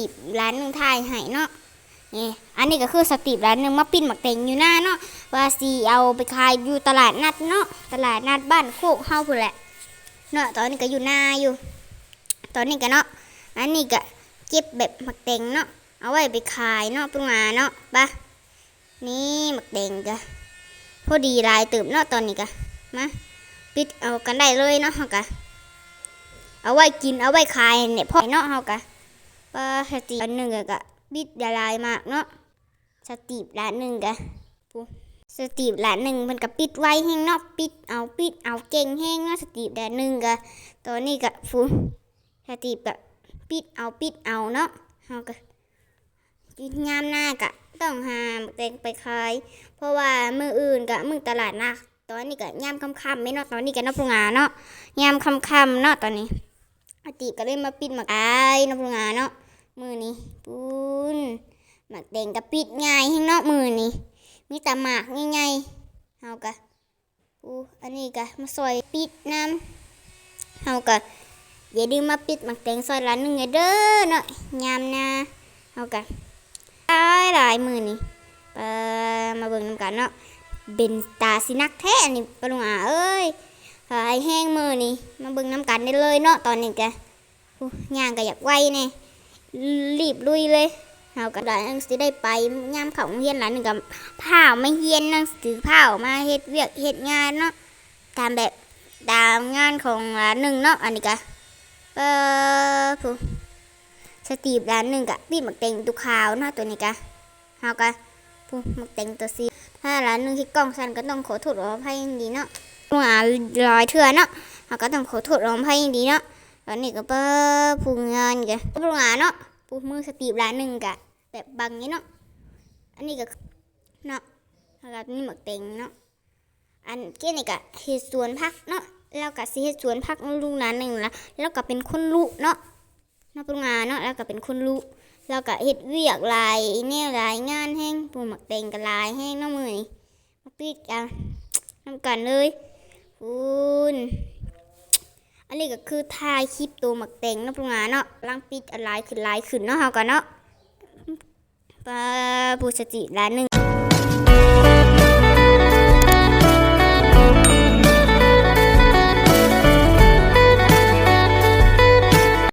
ตีบร้านหนึ่งทายให้เนาะนี่อันนี้ก็คือสตีบร้านหนึ่งมาปิ้นหมักเต็งอยู่หน้าเนาะว่าสีเอาไปขายอยู่ตลาดนัดเนาะตลาดนัดบ้านโคกเฮาพุ่นแหละเนาะตอนนี้ก็อยู่หน้าอยู่ ตอนนี้ก็เนาะอันนี้ก็เก็บแบบหมักเต็งเนาะเอาไว้ไปขายเนาะปรุงมาเนาะปะนี่หมักเต็งก็พอดีลายเติบเนาะตอนนี้ก็มาปิดเอากันได้เลยเนาะเฮากะเอาไว้กินเอาไว้ขายเนี่ยพ่อเนาะเฮากะ ปาสติอันหนึ่งกะบิดละลายมากเนาะสตีบละหนึ่งกะปุ๊สตีบละหนึ่งมันกะปิดไว้แห้งเนาะปิดเอาปิดเอาเก่งแห้งเนาะสตีบละหนึ่งกะตอนนี้กะฟูสตีบกะปิดเอาปิดเอาเนาะเฮากะกินยามหน้ากะต้องหามแตงไปขายเพราะว่ามืออื่นกะมือตลาดนัดตอนนี้กะยามค่ำๆไม่เนาะตอนนี้กะนาะปรุงานเนาะยามค่ำๆเนาะตอนนี้อตีบก็เลยมาปิดหมักอายน้ำปรุงานเนาะ มือนี้ปุ้นหมักแดงก็ปิดง่ายให้นาะมือนี้มีแต่หมากง่ายๆเฮากะปูอันนี้กะมาซอยปิดน้ำเฮากะอย่าลืมมาปิดหมักแดงซอยละหนึ่งเด้อเนาะยามนาเฮากะหลายหลายมือนี้เอ่อมาเบิ่งน้ำกันเนาะเป็นตาสินักแท้อันนี้ปรุงอาเอ้ยหายแห้งมือนี่มาเบิ่งน้ำกันได้เลยเนาะตอนนี้กอู้ย่างก็อยากไวเนี่ย รีบลุยเลยเฮาก็ได้นังสิได้ไปยามเขาโรงเฮียนหลานหนึ่งกับผ้าไม่เฮียนนังสือผ้ามาเฮ็ดเวียกเฮ็ดงานเนาะตามแบบตามงานของหลานหนึ่งเนาะอันนี้ก็เออผู้สตีบหลานหนึ่งกะพี่หมักเต็งตุขาวเนาะตัวนี้กะเฮาก็ผู้หมักเต็งตัวซีถ้าหลานหนึ่งที่กล้องสันก็ต้องขอโทษขออภัยอย่างดีเนาะว่าลอยเถื่อเนาะเราก็ต้องขอโทษร้องไห้ดีเนาะ อนนี้ก็เปิ้พุงเงินแกปรุงอาเนาะปูมือสตีบร้านหนึ่งกะ แบบบังนี้เนาะอันนี้ก็เนาะแล้วก็นี่หมักเต็งเนาะอันเกี้ยนี่ก็เฮ็ดสวนพักเนาะแล้วก็สิเฮ็ดสวนพักลุงร้นหนึ่งละแล้วก็เป็นคนลุเนาะเนาะปรุงอาเนาะแล้วก็เป็นคนลุแล้วก็เฮ็ดเวียกลายแนวหลายงานแห้งปูหมักเต็งก็ลายแห้งเนาะมือนี้มาปิดกันทำกันเลยคุณ อันนี้ก็คือถ่ายคลิปตัวหมักแตงเนาะพวกงานเนาะลังปิดอะไรขึ้นลายขึ้นเนาะเฮากันเนาะปลาบูสจิร้านหนึ่ง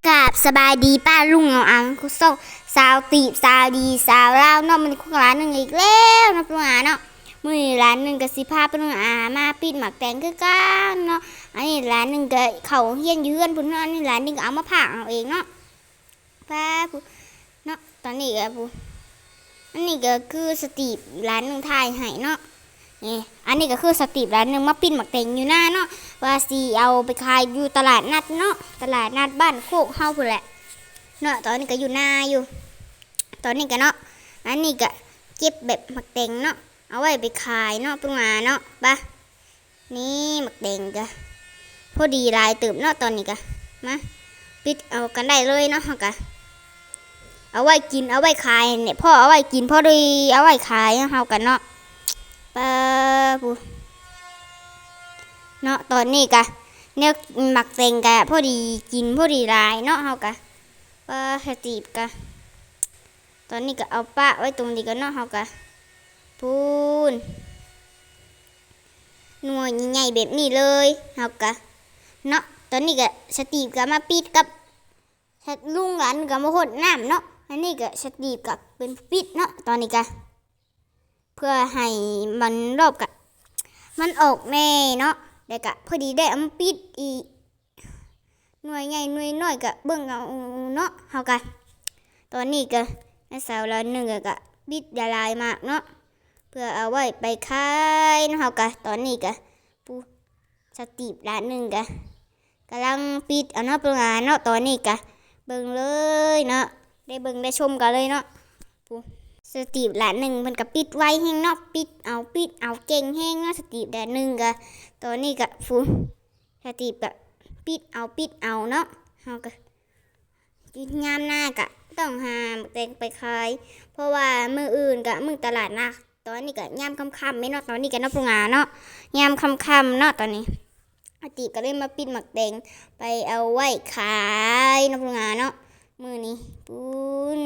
กราบสบายดีป้าลุงเอาอังคุโซสาวตีบสาวดีสาวเล่าเนาะมันคุกร้านหนึ่งอีกแล้วนะพวกงานเนาะ มือนี้ร้านหนึ่งก็สิพาไปนึงอามาปิดหมักแตงคือกันเนาะอันนี้ร้านหนึ่งก็เขาเฮียนอยืนพุ่นเนาะอันนี้ร้านหนึงก็เอามาผ่าเอาเองเนาะป้าผู้เนาะตอนนี้ก็ผู้อันนี้ก็คือสตีบร้านหนึ่งทายให้เนาะนี่อันนี้ก็คือสตีบร้านหนึ่งมาปิ้นหมักแตงอยู่หน้าเนาะว่าสีเอาไปขายอยู่ตลาดนัดเนาะตลาดนัดบ้านโคกเฮาพุ่นแหละเนาะตอนนี้ก็อยู่หน้าอยู่ ตอนนี้ก็เนาะอันนี้ก็เก็บแบบหมักแตงเนาะ เอาไว้ไปขายเนาะปรุงมาเนาะปะนี่หมักแดงกะพอดีลายเติบเนาะตอนนี้กะมาปิดเอากันได้เลยเนาะกะเอาไว้กินเอาไว้ขายเนี่ยพ่อเอาไว้กินพ่อดีเอาไว้ขายเฮากันเนาะปะปูเนาะตอนนี้กะเนี่ยหมักแดงกะพอดีกินพอดีลายเนาะเฮากะปะสตีบกะตอนนี้ก็เอาปะไว้ตรงนี้กันเนาะเฮากะ พูนหน่วยใหญ่แบบนี้เลยเฮากะเนาะตอนนี้ก็สตีฟก็มาปิดกับลุงหลานก็มาหดน้ำเนาะอันนี้ก็สตีฟกับเป็นปิดเนาะตอนนี้ก็เพื่อให้มันรอบกะมันออกแน่เนาะแต่กะพอดีได้อามาปิดอีกหน่วยใหญ่หน่วยน้อยก็เบิ่งเอาเนาะเฮากะตอนนี้ก็ในสาวละหนึ่งก็ปิดละลายมากเนาะ เพื่อเอาไว้ไปขายนะเฮากะตอนนี้กะปูสตีบร้านหนึ่งกะกำลังปิดเอาเนาะโรงงานเนาะตอนนี้กะเบิ่งเลยเนาะได้เบิ่งได้ชมกันเลยเนาะปูสตีบร้านหนึ่งมันก็ปิดไว้แห้งเนาะปิดเอาปิดเอาเก่งแห้งเนาะสตีบร้านหนึ่งกะตอนนี้กะฟูสตีบกะปิดเอาปิดเอาเนาะเฮากะกินยามหน้ากะต้องหามกแตงไปขายเพราะว่ามืออื่นกะมือตลาดนัด ตอนนี้ก็ยามค่ำๆไม่เนาะตอนนี้ก็นับปรุงาเนาะยามค่ำๆเนาะตอนนี้อาติก็เลยมาปิดหมักแดงไปเอาไว้ขายนับปรุงาเนาะมือนี้ปุ้น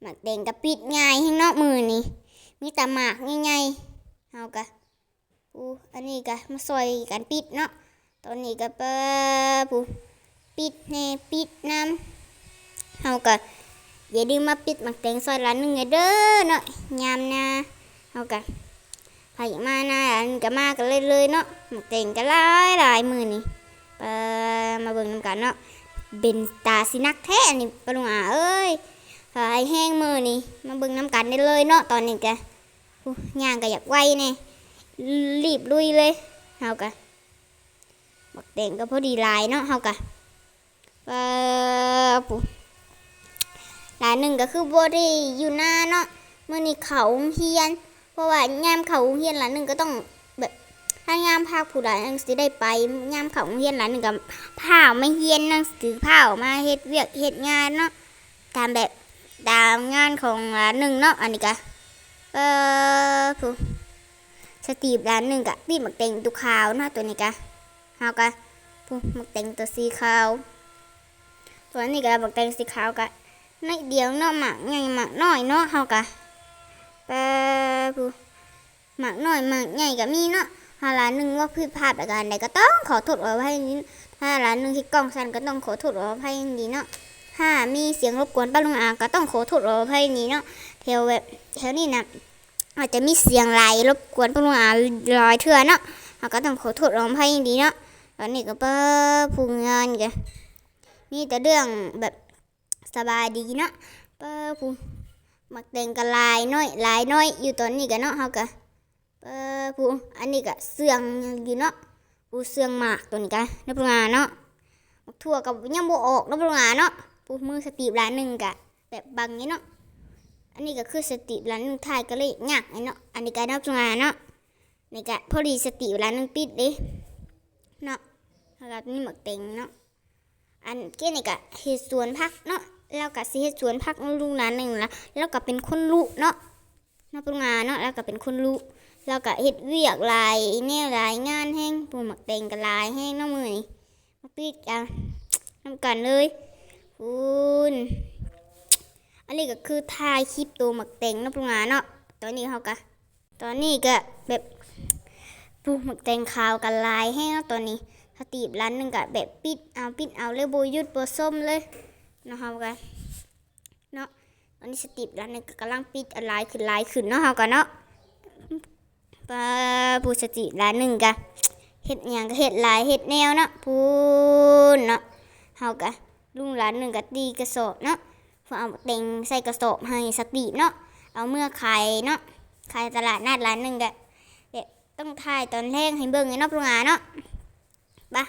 หมักแดงกับปิดง่ายให้เนาะมือนี่มีแต่หมากง่ายๆเฮากะปูอันนี้กะมาซอยกันปิดเนาะตอนนี้ก็ปะปูปิดแน่ปิดน้ำเฮากะอย่าลืมมาปิดหมักแดงซอยละหนึ่งเด้อเนาะยามนา เฮากะพายมาหน้าอันก็มากันเลยเลยๆเนาะหมักแดงก็หลายหลายมือนี่ปะมาเบิ่งนำกันเนาะเป็นตาสินักแท้นี่ปะลุงอาเอ้ยหายแห้งมือนี่มาเบิ่งน้ำกันได้เลยเนาะตอนนี้กะอู้ย่างก็อยากไวแน่รีบลุยเลยเฮากะบักแดงก็พอดีลายเนาะเฮากะเออปุ๊ลายหนึ่งก็คือบ่ได้อยู่หน้าเนาะมื้อนี้เขาเฮียน เพราะว่ายามเขาเฮียนหลายหนึ่งก็ต้องแบบถ้ายามภาคผู้ใดนังสิได้ไปยามเขาเฮียนหลายหนึ่งก็พาไม่เฮียนนังสือพามาเฮ็ดเวียกเฮ็ดงานเนาะตามแบบตามงานของร้านหนึ่งเนาะอันนี้กะเออผู้สตีฟร้านหนึ่งกะพี่หมักเต็งตัวขาวเนาะตัวนี้กะเฮากะผู้หมักเต็งตัวสีขาวตัวนี้กะหมักเต็งสีขาวกะน้อยเดียวเนาะหมักใหญ่หมักน้อยเนาะเฮากะ เออผู้หมักน้อยหมักใหญ่กะมีเนาะถ้าร้านหนึ่งว่าผิดพลาดปรการใดก็ต้องขอโทษเอาไว้นี้ถ้าร้านหนึ่งที่กล้องสั้นก็ต้องขอโทษเอาไว้นี้เนาะถ้ามีเสียงรบกวนป้าลุงอาก็ต้องขอโทษขออภัยนี้เนาะแถวแบบแถวนี้นะอาจจะมีเสียงไหลรบกวนป้าลุงอาลอยเถื่อเนาะเราก็ต้องขอโทษขออภัยดีเนาะตอนนี้ก็เปิดพูงานกันมีแต่เรื่องแบบสบายดีเนาะเปิดพู มักแต่งกันลายน้อยลายน้อยอยู่ตอนนี้กันเนาะเฮาก็เปิดพูอันนี้ก็เสื่องอยู่เนาะปูเสื่องหมากตัวนี้กันนับป้าลุงอาเนาะมักทั่วกับยังบ่ออกนับป้าลุงอาเนาะปูมือสตีบร้านหนึ่งกะแบบบังนี้เนาะอันนี้ก็คือสตีบร้านหนึ่งถ่ายก็เลยยากไอ้เนาะอันนี้ก็นอกจงานเนาะนี่ก็พอดีสตีบร้านหนึ่งปิดเดิเนาะแล้วก็นี่หมักเต็งเนาะอันเกี้นี่ก็เฮ็ดสวนพักเนาะ แล้วก็สิเฮ็ดสวนพักลุงร้านหนึ่งละแล้วก็เป็นคนรู้เนาะนอกจงานเนาะแล้วก็เป็นคนรู้แล้วก็เฮ็ดเวียกลายแนวหลายงานแห้งปูหมักเต็งก็หลายแห้งเนาะมือนี่มาปิดกันทำกันเลยคุณอันนี้ก็คือถ่ายคลิปตัวหมักเต็งเนาะปรุงอาเนาะตอนนี้เขาก็ตอนนี้ก็แบบปูหมักเต็งขาวกันลายให้เนาะตอนนี้สตีบร้านหนึงก็แบบปิดเอาปิดเอาเลยโบยุดโบส้มเลย นาะเขาก็เนาะตอนนี้สตีบร้านหนึงกำลังปิดอะไรขึ้นลายขึ้นเนาะเขาก็เนาะปลาปูสติร้านหนึ่งก็เห็ดหยังก็เห็ดลายเห็ดแนวเนาะพูนเนาะเขาก็ลุงหลานหนึ่งก็ตีกระสอบเนาะเพื่อเอาเต็งใส่กระสอบให้สติเนาะเอาเมื่อขายเนาะขายตลาดนัดร้านหนึ่งก็เดี๋ยวต้องถ่ายตอนแรกให้เบิ่งไอ้เนาะปรุงอาเนาะไปะ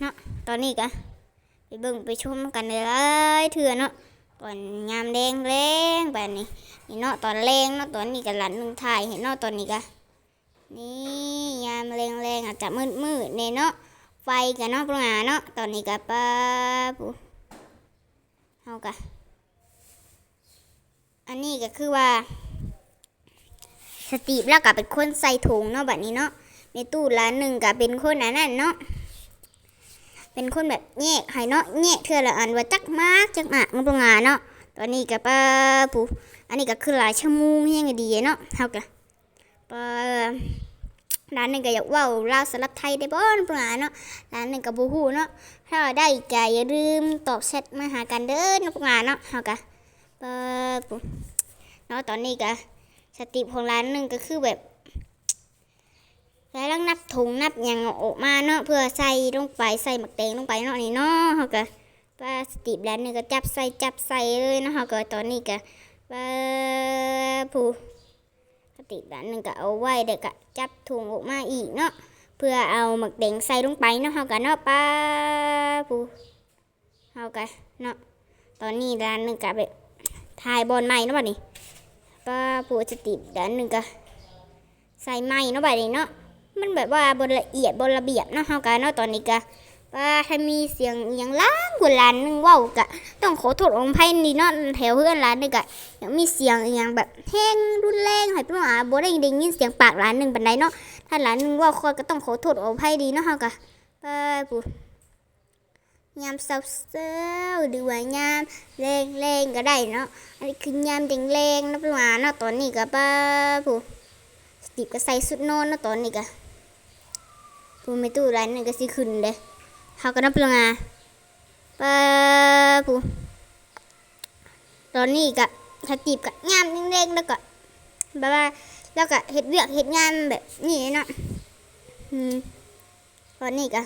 เนาะตอนนี้ก็ ไปเบิ่งไปชมกันเลยเถื่อเนาะตอนยามแดงแรงแบบนี้นี่เนาะตอนแรงเนาะตอนนี้ก็หลานหนึ่งถ่ายเห็นเนาะตอนนี้ก็นี่ยามแรงแรงอาจจะมืดมืดๆเนี่ยเนาะไฟกันเนาะปรุงอาเนาะตอนนี้ก็ป้าปูเฮากะอันนี้ก็คือว่า สตีฟแล้วก็เป็นคนใส่ถุงเนาะแบบนี้เนาะในตู้ร้านหนึ่งก็เป็นคนอันนั้นเนาะ เป็นคนแบบแยกให้เนาะแยกเทือละอันว่าจักมากจักมากเนาะปรุงอาเนาะตอนนี้ก็ป้าปูอันนี้ก็คือหลายชั่วโมงยังไงดีเนาะเฮากะป้าร้านหนึ่งก็อยากว่าลาวสลับไทยได้บ่นาะปรุงอาเนาะร้านหนึ่งกับบูฮูเนาะถ้าได้ก็อย่าลืมตอบแชทมาหากันเด้อนะพวกงานเนาะเฮากะเปิดปุ๊บเนาะตอนนี้ก็สติของร้านหนึ่งก็คือแบบ แล้วนับถุงนับหยังออกมาเนาะเพื่อใส่ลงไปใส่หมักแตงลงไปเนาะนี่เนาะเฮากะป้าสติปร้านหนึ่งก็จับใส่จับใส่เลยเนาะเฮากะตอนนี้ก็ป้าผู้สติปร้านหนึ่งก็เอาไว้เด็กก็จับถุงออกมาอีกเนาะเพื่อเอาหมึกแดงใส่ลงไปเนาะเฮากันเนาะป้าปูเฮากันเนาะตอนนี้ด้านหนึ่งกับแบบถ่ายบอลใหม่เนาะบัดนี้ป้าปูจะติดด้านหนึ่งก็ใส่ไม้เนาะบัดนี้เนาะ มันแบบว่าบนละเอียดบนระเบียบเนาะเฮากันเนาะตอนนี้ก็ป้าถ้ามีเสียงอหย่างล้างกว่าล้านนึงว้าวกะ ต้องขอโทษองค์ไพ่นี่เนาะแถวเพื่อนร้านนี่กะยังมีเสียงอหย่างแบบแห้งรุนแรงให้พี่น้องอาบ่ได้ได้ยินเสียงปากร้านหนึ่งปานใดเนาะถ้าหลานหนึงว่าวคอยก็ต้องขอโทษขออภัยดีเนาะเฮากะไปปูยามเศร้าๆหรือว่ายามแรงๆก็ได้เนาะอันนี้คือยามแรงๆนะพี่น้องเนาะตอนนี้ก็ป้าผู้ส ติปก็ใส่สุดนอนเนาะตอนนี้ก็ผู้ไม่ตู้ร้านนึงก็สิขึ้นเด้เฮาก็นับพี่น้องป้าผู้ตอนนี้ก็สติปก็ยามแรงๆแล้วก็แบบว่าแล้วก็เฮ็ดเวียกเฮ็ดงานแบบนี้เนาะอืมตอนนี้ก็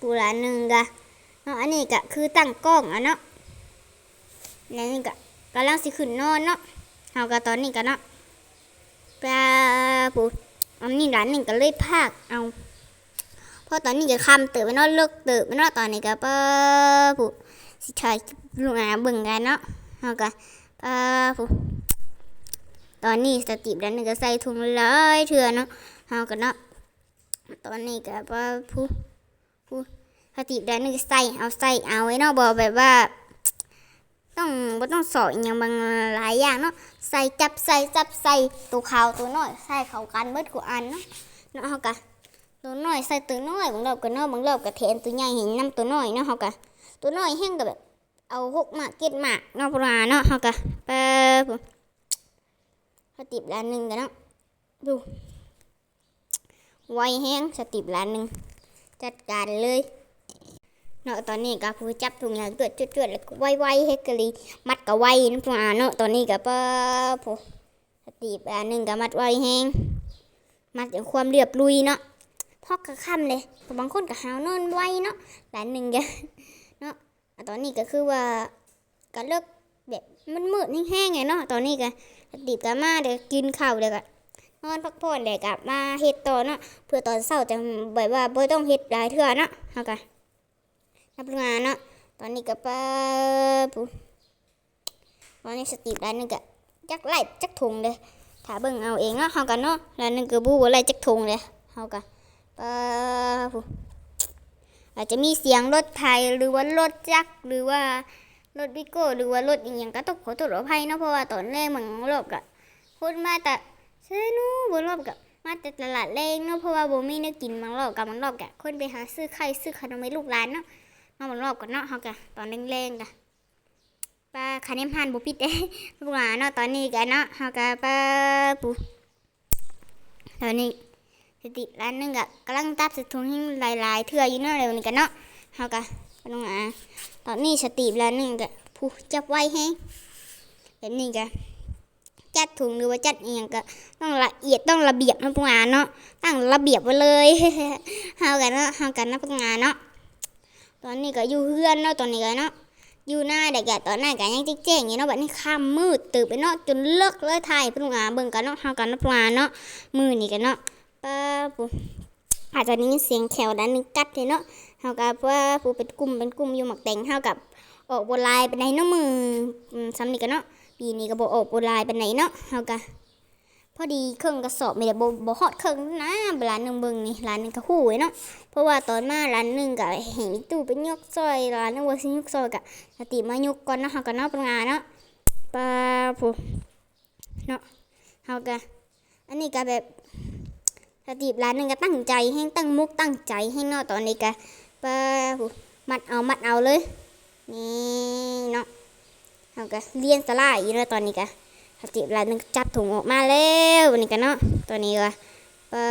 ผู้ร้านหนึ่งก็เนาะอันนี้ก็คือตั้งกล้องอะเนาะแล้วนี่ก็กำลังสิขึ้นนอนเนาะเฮาก็ตอนนี้ก็เนาะ ปลาปูอันนี้ร้านหนึ่งก็เลยพากเอาเพราะตอนนี้ก็คำเติบไปนาะเลิกเติบไปนาะตอนนี้ก็ปลาปูสิชายลุงอาเบิ่งกันเนาะเฮาก็ปลาปูตอนนี้สติปร้านหนึ่งก็ใส่ถุงหลายเถื่อเนาะเฮาก็เนาะตอนนี้ก็ปลาปูปูสติแดนนึงใส่เอาใส่เอาไว้เนาะบอกแบบว่า ต้องบ่ต้องสอนอหย่างบางหลายอย่างเนาะใส่จับใส่จับใส่ตัวขาวตัวน้อยใส่เข้ากันเบิดกูอันเนาะเนาะเฮากะตัวน้อยใส่ตัวน้อยบางรอบก็เนาะบางรอบก็แทนตัวใหญ่เห็นนํตัวน้อยเนาะเฮากะตัวน้อยแห้งก็แบบเอาหกหมากเก็ดหมากเนาะปลาเนาะเฮากะเปิบสติล้านหนึงกันเนาะดูไวแห้งสติล้านหนึงจัดการเลย เนาะตอนนี้ก็ผู้จับถุงยางเกิดจุดๆแล้วก็ไวๆเฮกะลีมัดก็ไวนะพวกอ่าเนาะตอนนี้ก็เป้อผู้สติปอันหนึ่งก็มัดไวแฮงมัดอย่างความเรียบรุยเนาะพอกก็ค่ำเลยบางคนก็หาวนอนไวเนาะหลานหนึ่งก็เนาะอะตอนนี้ก็คือว่าก็เลิกแบบมันมืดแห้งๆไงเนาะตอนนี้ก็สติปก็มาเดี๋ยวกินข้าวเดี๋ยวก็นอนพักผ่อนเดี๋ยวกลับมาเฮ็ดต่อเนาะเพื่อตอนเช้าจะแบบว่าบ่ต้องเฮ็ดหลายเทื่อเนาะเฮาก็ นับงานเนาะตอนนี้ก็ป้าปูตอนนี้สติปร้านหนึงก็จักไล่จักถุงเลยถ้าเบิ่งเอาเองเนาะเฮากันเนาะร้านหนึงก็บูว่าไล่จักถุงเลยเฮากันป้าปูอาจจะมีเสียงรถไทยหรือว่ารถจักรหรือว่ารถวิโก้หรือว่ารถอีหยังก็ต้องขอโทษขอภัยเนาะเพราะว่าตอนแรกมันรอบก็พูดมาแต่เซนูบนรอบก็มาแต่ตลาดแรงเนาะเพราะว่าบ่มีเนื้อกินบางรอบกับบางรอบก็คนไปหาซื้อไข่ซื้อขนมให้ลูกหลานเนาะ มาบนรอบกันเนาะเฮากะตอนแรงๆกะป้าคันเนมพันบุปิดเด้ลูกหลานเนาะตอนนี้กะเนาะเฮากะป้าปูตอนนี้สติร้านหนึงกะกำลังตับสถุงให้หลายๆเทื่ออยู่เนาะเร็วนี้กันเนาะเฮากะพี่น้องอะตอนนี้สติร้านหนึงกะผู้จับไว้แฮงแบบนี้กะจัดถุงหรือว่าจัดเอียงกะต้องละเอียดต้องระเบียบนะพวกงานเนาะตั้งระเบียบไว้เลยเฮากันเนาะเฮากันนะพวกงานเนาะ ตอนนี้ก็อยู่เฮือนเนาะตอนนี้ก็เนาะอยู่หน้าเด็กอะตอนหนั้นก็ยังแจ้งๆอยู่เนาะบัดนี้ค่ำมืดตื่นไปเนาะจนเลิกเลยถ่ายเพิ่นว่าเบิ่งกันเนาะเฮากันนาะปลาเนาะมือนี่กันเนาะป้าปูอาจจะได้ยินเสียงแขวด้านนึงกัดเลยเนาะเฮากับว่าปูเป็นกลุ่มเป็นกลุ่มอยู่หมักแตงเฮากับออกบนลายเป็นไหนเนาะมือซ้ำนี่กันเนาะปีนี้ก็บ่ออกบนลายเป็นไหนเนาะเฮาก็ พอดีเครื่องกระสอบไม่ได้บ่บ่ฮอดเครื่องนะเวลานหนึ่งเบิงนี่ร้านหนึ่งก็ฮู้ไว้เนาะเพราะว่าตอนมาร้านหนึ่งกับเห็นตู้เป็นยกซอยร้านนึงว่าสิยกซอยกับสติมายกก่อนเนาะเฮาก็เนาะป็นงานเนาะปลาผู้เนาะเฮาก็อันนี้ก็แบบสติร้านหนึงก็ตั้งใจให้ตั้งมุกตั้งใจให้เนาะตอนนี้ก็ปลาผู้มัดเอามัดเอาเลยนี่เนาะเฮาก็เรียนสลายอยู่เนาะตอนนี้ก็ สติร้านหนึงจับถุงออกมาแล้ววันนี้ก็เนาะตอนนี้ก็ปลา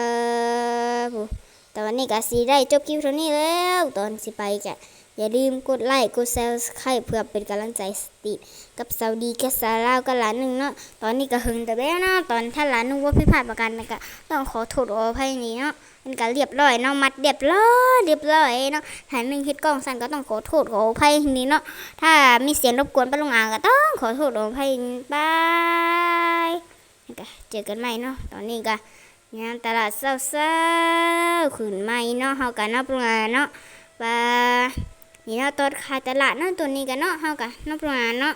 ผู้แต่วันนี้ก็สีได้จบคลิปเท่านี้แล้ว ตอนสิไปก็อย่าลืมกดไลค์กดแชร์ใครเพื่อเป็นกำลังใจสติ กับสาวดีกับสาวลาวกับหลานหนึ่งเนาะตอนนี้ก็หึงแต่แม่เนาะตอนถ้าหลานนึงว่าผิพาดประกันนะก็ต้องขอโทษอภัยนี่เนาะ มันก็เรียบร้อยเนาะมัดเรียบร้อยเรียบร้อยเนาะถ้าหนึ่งคิดกล้องสั่นก็ต้องขอโทษขออภัยนี่เนาะถ้ามีเสียงรบกวนไปลงอ่างก็ต้องขอโทษขออภัยบายก็เจอกันใหม่เนาะตอนนี้ก็งานตลาดเศร้าๆขืนใหม่เนาะเฮากันเนาะปรุงอาเนาะว่านี่เนาะตอนขายตลาดเนาะตัวนี้กันเนาะเฮากันเนาะปรุงอาเนาะ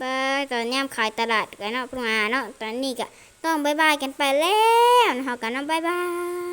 ว่าตอนยามขายตลาดกันเนาะปรุงอาเนาะตอนนี้ก็ต้องบายบายกันไปแล้วเฮากันเนาะบายบาย